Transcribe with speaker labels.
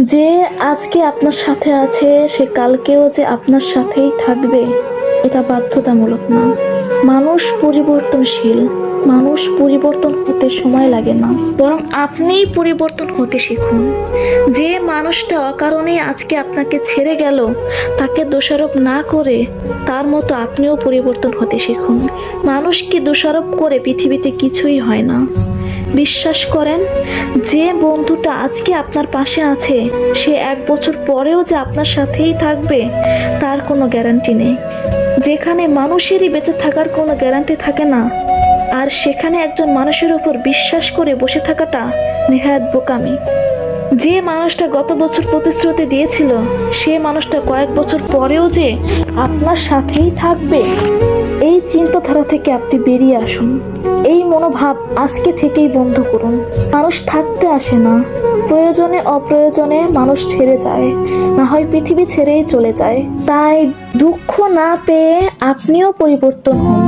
Speaker 1: যে আজকে আপনার সাথে আছে, সে কালকেও যে আপনার সাথেই থাকবে, এটা বাধ্যতামূলক না। মানুষ পরিবর্তনশীল, মানুষ পরিবর্তন হতে সময় লাগে না। বরং আপনিই পরিবর্তন হতে শিখুন। যে মানুষটা অকারণে আজকে আপনাকে ছেড়ে গেল, তাকে দোষারোপ না করে, তার মতো আপনিও পরিবর্তন হতে শিখুন। মানুষকে দোষারোপ করে পৃথিবীতে কিছুই হয় না। বিশ্বাস করেন? যে বন্ধুটা আজকে আপনার পাশে আছে, সে এক বছর পরেও যে আপনার সাথেই থাকবে, তার কোনো গ্যারান্টি নেই। যেখানে মানুষেরই বেঁচে থাকার কোনো গ্যারান্টি থাকে না, আর সেখানে একজন মানুষের উপর বিশ্বাস করে বসে থাকাটা নেহাত বোকামি। যে মানুষটা গত বছর প্রতিশ্রুতি দিয়েছিল, সে মানুষটা কয়েক বছর পরেও যে আপনার সাথেই থাকবে এই চিন্তাধারা থেকে আপনি বেরিয়ে আসুন। এই মনোভাব আজকে থেকেই বন্ধ করুন। মানুষ থাকতে আসে না। প্রয়োজনে অপ্রয়োজনে মানুষ ছেড়ে যায়। না হয় পৃথিবী ছেড়েই চলে যায়। তাই দুঃখ না পেয়ে আপনিও পরিবর্তন হন।